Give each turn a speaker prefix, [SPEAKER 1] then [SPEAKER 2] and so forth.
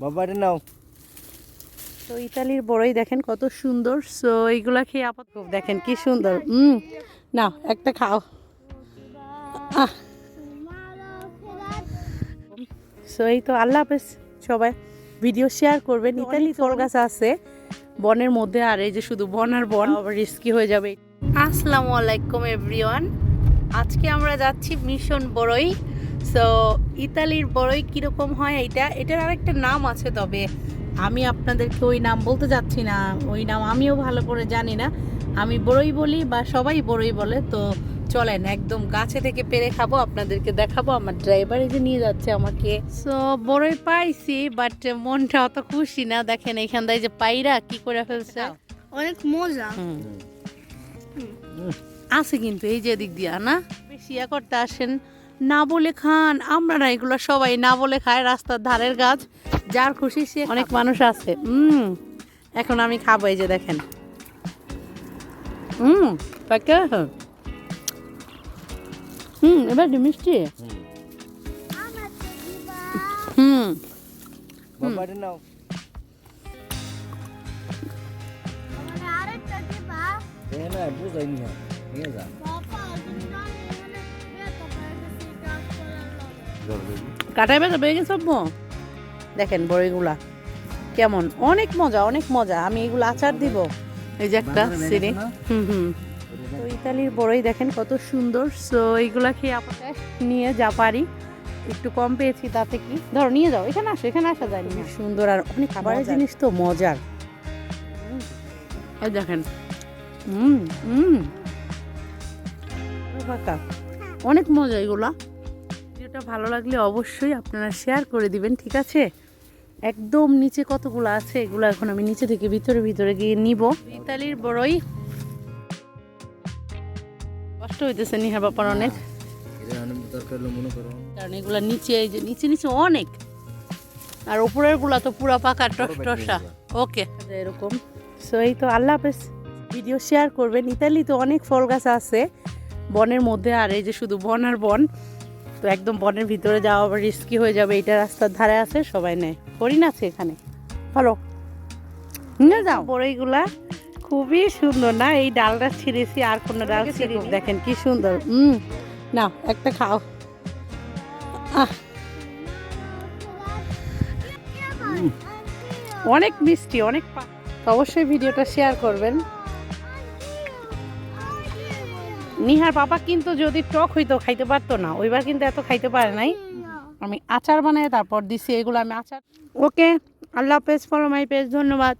[SPEAKER 1] বাবারে নাও।
[SPEAKER 2] তো ইতালির বড়ই দেখেন কত সুন্দর। সো এইগুলা খেয়ে আপাতত দেখেন কি সুন্দর। হুম না একটা খাও। আহ। সো এই তো আল্লাহ হাফেজ সবাই। ভিডিও শেয়ার করবেন। ইতালি ফল গাছ আছে। বনের মধ্যে আর এই যে শুধু বন আর বন। আবার রিস্কি হয়ে যাবে। আসসালামু আলাইকুম এভরিওয়ান আজকে আমরা যাচ্ছি মিশন বড়ই। সো ইতালির বড়ই কীরকম হয় এইটা? এটার আরেকটা নাম আছে তবে। আমি আপনাদেরকে ওই নাম বলতে যাচ্ছি না। ওই নাম আমিও ভালো করে জানি না। আমি বড়ই বলি বা সবাই বড়ই বলে তো চলেন একদম গাছে থেকে পেরে খাব আপনাদেরকে দেখাবো। আমার ড্রাইভার এই যে নিয়ে যাচ্ছে আমাকে। সো বড়ই পাইছি বাট মনটা অত খুশি না। দেখেন এখান থেকে যে পাইরা কি করে ফেলছে।
[SPEAKER 3] অনেক মজা।
[SPEAKER 2] আছে কিন্তু এই যে দিক দিয়া না? বেশি করতে আসেন। না বলে খান। আমরা না এগুলো সবাই না বলে খায় রাস্তার ধারের গাছ। যার খুশি সে অনেক মানুষ আছে। হুম এখন আমি খাব এই যে দেখেন। হুম পাকা হুম এবার কি মিষ্টি। হুম।
[SPEAKER 1] নাও।
[SPEAKER 3] আরেকটা দিবা।
[SPEAKER 1] এ না বুঝাই নিয়ে যা।
[SPEAKER 3] লাগে
[SPEAKER 2] কাটাই বেজা বেগে সব দেখেন বড়িগুলা। কেমন? অনেক মজা অনেক মজা। আমি এগুলো আচার দিব। এই যে একটা
[SPEAKER 1] না?
[SPEAKER 2] হুম হুম। তো ইতালির বড়ই দেখেন কত সুন্দর। সো এইগুলা খেয়ে আপাতত নিয়ে যা পারি। একটু কম পেয়েছি তাতে কি? ধরো নিয়ে যাও। এখানে আসো এখানে আসা যায় না। সুন্দর আর অনেক খাবারের জিনিস তো মজার। এই দেখেন। হুম হুম। অনেক মজা এগুলা। ভিডিওটা ভালো লাগলে অবশ্যই আপনারা শেয়ার করে দিবেন ঠিক আছে? একদম নিচে কতগুলো আছে এগুলো এখন আমি নিচে থেকে ভিতরে ভিতরে গিয়ে নিব। ইতালির বড়ই। কষ্ট হইতেছে নিহার বাপার অনেক। কারণ এগুলা নিচে এই যে নিচে নিচে অনেক। আর উপরেরগুলা তো পুরা পাকা টস টসা। ওকে। এরকম। সো এই তো আল্লাহ হাফেজ। ভিডিও শেয়ার করবেন। ইতালি তো অনেক ফল গাছ আছে বনের মধ্যে। আর এই যে শুধু বন আর বন। একদম বনের ভিতরে যাওয়া আবার রিস্কি হয়ে যাবে এটা রাস্তার ধারে আছে সবাই নেয় হরিণ আছে এখানে। ভালো নিয়ে যাও। বড়ইগুলা খুবই সুন্দর না? এই ডালটা ছিঁড়েছি আর কোনো ডাল ছিঁড়ি দেখেন কি সুন্দর। হুম না একটা খাও। আহ। অনেক মিষ্টি অনেক অবশ্যই ভিডিওটা শেয়ার করবেন। নিহার বাবা কিন্তু যদি টক হইতো খাইতে পারতো না। ওইবার কিন্তু এত খাইতে পারে নাই। আমি আচার বানাই তারপর দিছি এগুলো আমি আচার। ওকে আল্লাহ হাফেজ ফলো মাই পেজ ধন্যবাদ।